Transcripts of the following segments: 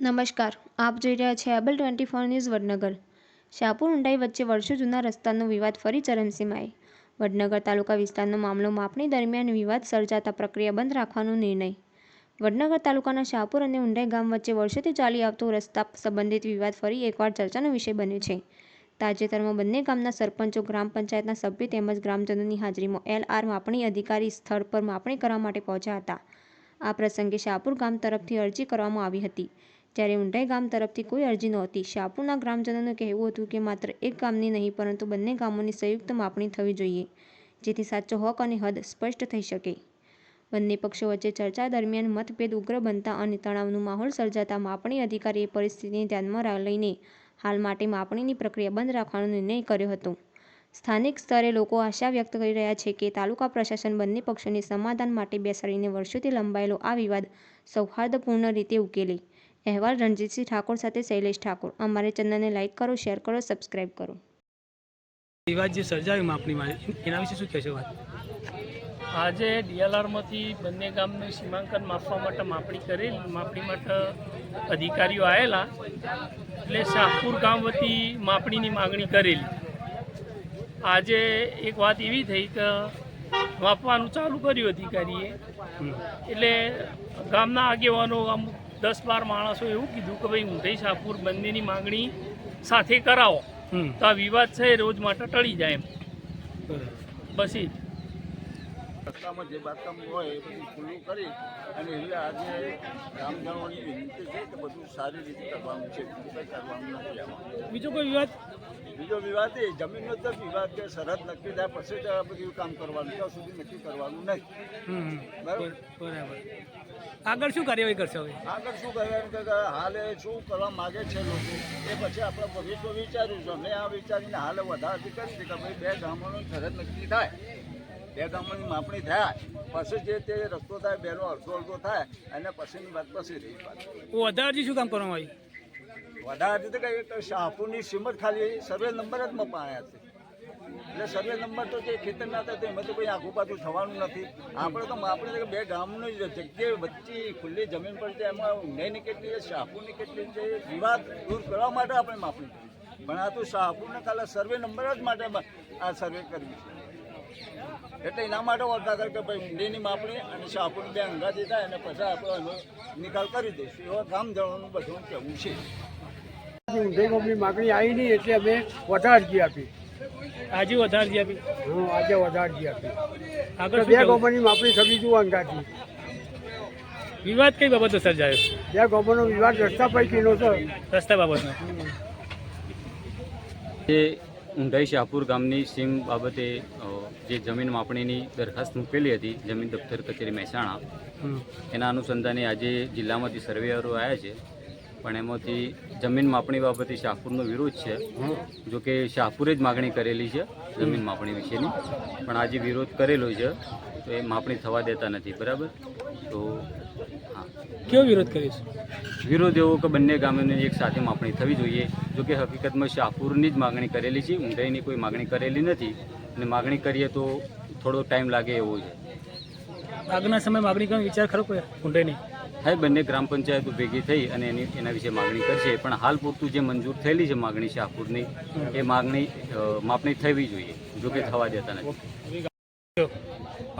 નમસ્કાર. આપ જોઈ રહ્યા છે Able twenty four news Vadnagar. Shahpur ઊંડાઈ વચ્ચે વર્ષો જૂના રસ્તાનો વિવાદ ફરી ચરમસીમાએ. વડનગર તાલુકા વિસ્તારનો મામલો માપણી દરમિયાન વિવાદ સર્જાતા પ્રક્રિયા બંધ રાખવાનો નિર્ણય. વડનગર તાલુકાના શાહપુર અને ઊંડાઈ ગામ વચ્ચે વર્ષોથી ચાલી આવતો રસ્તા સંબંધિત વિવાદ ફરી એકવાર ચર્ચાનો વિષય બન્યો છે. તાજેતરમાં બંને ગામના સરપંચો, ગ્રામ પંચાયતના સભ્યો તેમજ ગ્રામજનોની હાજરીમાં એલ આર માપણી અધિકારી સ્થળ પર માપણી કરવા માટે પહોંચ્યા હતા. આ પ્રસંગે શાહપુર ગામ તરફથી અરજી કરવામાં આવી હતી. જ્યારે ઊંડાઈ ગામ તરફથી કોઈ અરજી નહોતી. શાહપુરના ગ્રામજનોનું કહેવું હતું કે માત્ર એક ગામની નહીં, પરંતુ બંને ગામોની સંયુક્ત માપણી થવી જોઈએ, જેથી સાચો હક અને હદ સ્પષ્ટ થઈ શકે. બંને પક્ષો વચ્ચે ચર્ચા દરમિયાન મતભેદ ઉગ્ર બનતા અને તણાવનું માહોલ સર્જાતા માપણી અધિકારીએ પરિસ્થિતિને ધ્યાનમાં લઈને હાલ માટે માપણીની પ્રક્રિયા બંધ રાખવાનો નિર્ણય કર્યો હતો. સ્થાનિક સ્તરે લોકો આશા વ્યક્ત કરી રહ્યા છે કે તાલુકા પ્રશાસન બંને પક્ષોને સમાધાન માટે બેસાડીને વર્ષોથી લંબાયેલો આ વિવાદ સૌહાર્દપૂર્ણ રીતે ઉકેલે. અહેવાલ રણજીતસિંહ ઠાકોર સાથે શૈલેષ ઠાકોર. અમારે ચેનલને લાઇક કરો શેર કરો સબસ્ક્રાઇબ કરો. વિવાદ જે સર્જાયું માપણીમાં એના વિશે શું કહેશો વાત? આજે ડીએલઆરમાંથી બંને ગામનું સીમાંકન માપવા માટે માપણી કરેલ માપણી માટે અધિકારીઓ આવેલા એટલે શાહપુર ગામ વતી માપણીની માગણી કરેલી. આજે એક વાત એવી થઈ કે માપવાનું ચાલુ કર્યું અધિકારીએ. એટલે ગામના આગેવાનો અમુક દસ બાર માણસો એવું કીધું કે ભાઈ ઊંધાઈ શાહપુર બંનેની માગણી સાથે કરાવો. તો આ વિવાદ છે રોજ માટે ટળી જાય એમ. બસ એ જ. રસ્તામાં જે બાંધકામ હોય એ બધું ખુલ્લું કરી અને એટલે આજે ગામજનોની વિનંતી છે કે બધું સારી રીતે કરવાનું છે. બીજું કંઈ કરવાનું નથી આમાં. બીજો કોઈ વિવાદ? બીજો વિવાદ એ જમીનનો તો વિવાદ કે સરહદ નક્કી થાય પછી જ આ બધું કામ કરવાનું ત્યાં સુધી નક્કી કરવાનું નહીં. બરાબર. બરાબર. આગળ શું કાર્યવાહી કરશો હવે? આગળ શું કરવાનું કે કે હાલે શું કરવા માગે છે લોકો એ પછી આપણે ભવિષ્ય વિચાર્યું છે મેં આ વિચારીને હાલે વધારે કરી છે કે ભાઈ બે ગામોનો સરહદ નક્કી થાય. બે ગામોની માપણી થાય પછી જે તે રસ્તો થાય બેનો અડધો અડધો થાય અને પછીની વાત પછી રહી વધારજી શું કામ કરવામાં આવ્યું વધારે તો કઈ શાહપુરની સિમત ખાલી સર્વે નંબર જ મપાયા છે. એટલે સર્વે નંબર તો જે ખેતરના હતા તો એમાં તો કોઈ આખું પાછું થવાનું નથી. આપણે તો આપણે બે ગામની જગ્યાએ વચ્ચે ખુલ્લી જમીન પર છે એમાં ઊંડાઈની કેટલી છે શાહપુરની કેટલી છે વિવાદ દૂર કરવા માટે આપણે માપણી કરી પણ આ તો શાહપુરને કાલે સર્વે નંબર જ માટે આ સર્વે કરવી છે. એટલે એના માટે ઓળખા કરે કે ભાઈ ઊંડીની માપણી અને શાહપુર બે અંગાથી થાય અને પછી આપણે એનો નિકાલ કરી દઈશું. એવા ગામજનોનું બધું કહેવું છે. ઊંધાઈ કંપની માગણી આવી નહીં એટલે અમે વધારજી આપી. આજે વધારજી આપી? હું આજે વધારજી આપી. આગળ બે કંપની માપણી થવી જુઓ અંગાથી વિવાદ કઈ બાબતો સર્જાયો? બે ગામોનો વિવાદ રસ્તા પૈકીનો છે. રસ્તા બાબતનો. જે ઊંધાઈ શાહપુર ગામની સીમ બાબતે જે જમીન માપણીની દરખાસ્ત મૂકેલી હતી જમીન દફતર કચેરી મહેસાણા. એના અનુસંધાને આજે જિલ્લામાંથી સર્વેયરો આવ્યા છે. પણ એમાંથી જમીન માપણી બાબતે શાહપુરનો વિરોધ છે. જો કે શાહપુરે જ માગણી કરેલી છે જમીન માપણી વિશેની. પણ આજે વિરોધ કરેલો છે તો એ માપણી થવા દેતા નથી બરાબર? તો હા. કેવો વિરોધ કરીશ વિરોધ એવો કે બંને ગામોની એક સાથે માપણી થવી જોઈએ. જો કે હકીકતમાં શાહપુરની જ માગણી કરેલી છે ઊંડાઈની કોઈ માગણી કરેલી નથી. અને માગણી કરીએ તો થોડો ટાઈમ લાગે એવો છે. આગળના સમય માગણી કરવાનો વિચાર ખરો કોઈ કુંડેની? હા બંને ગ્રામ પંચાયતો ભેગી થઈ અને એની એના વિશે માગણી કરશે. પણ હાલ પૂરતું જે મંજૂર થયેલી છે માગણી શાહપુરની એ માગણી માપણી થવી જોઈએ જો કે થવા દેતા નથી.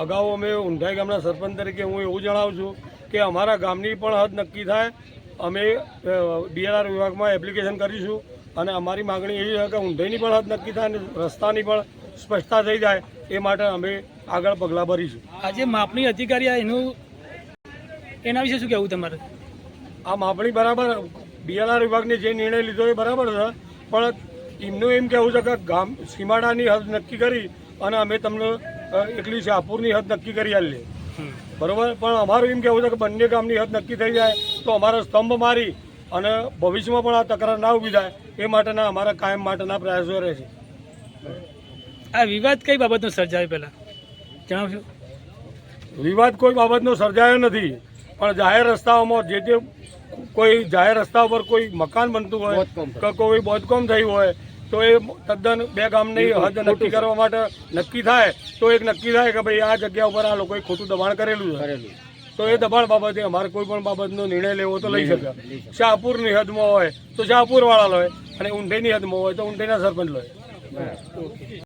અગાઉ અમે ઊંધાઈ ગામના સરપંચ તરીકે હું એવું જણાવું છું કે અમારા ગામની પણ હદ નક્કી થાય. અમે ડીઆરઆર વિભાગમાં એપ્લિકેશન કરીશું અને અમારી માગણી એવી છે કે ઊંધાઈની પણ હદ નક્કી થાય અને રસ્તાની પણ સ્પષ્ટતા થઈ જાય એ માટે અમે આગળ પગલાં ભરીશું. આજે માપણી અધિકારી આ એનું એના વિશે શું કહેવું તમારે? આ માપણી બરાબર બીએલઆર વિભાગને જે નિર્ણય લીધો એ બરાબર છે પણ એમનું એમ કહેવું છે કે ગામ સીમાડાની હદ નક્કી કરી અને અમે તમને એકલી શાહપુરની હદ નક્કી કરી આલીએ. બરોબર? પણ અમારું એમ કહેવું છે કે બંને ગામની હદ નક્કી થઈ જાય તો અમારા સ્તંભ મારી અને ભવિષ્યમાં પણ આ તકરાર ના ઊભી થાય એ માટેના અમારા કાયમ માટેના પ્રયાસો રહે છે. આ વિવાદ કઈ બાબતનો સર્જાયો પહેલાં? જણાવશો? વિવાદ કોઈ બાબતનો સર્જાયો નથી. પણ જાહેર રસ્તાઓમાં જે તે કોઈ જાહેર રસ્તા ઉપર કોઈ મકાન બનતું હોય કે કોઈ બોધકોમ થયું હોય તો એ તદ્દન બે ગામની હદ નક્કી કરવા માટે નક્કી થાય. તો એક નક્કી થાય કે ભાઈ આ જગ્યા ઉપર આ લોકોએ ખોટું દબાણ કરેલું છે. તો એ દબાણ બાબતે અમારે કોઈ પણ બાબતનો નિર્ણય લેવો તો લઈ શકે. શાહપુરની હદમાં હોય તો શાહપુર વાળા લોય અને ઊંઢેની હદમાં હોય તો ઊંઢેના સરપંચ લે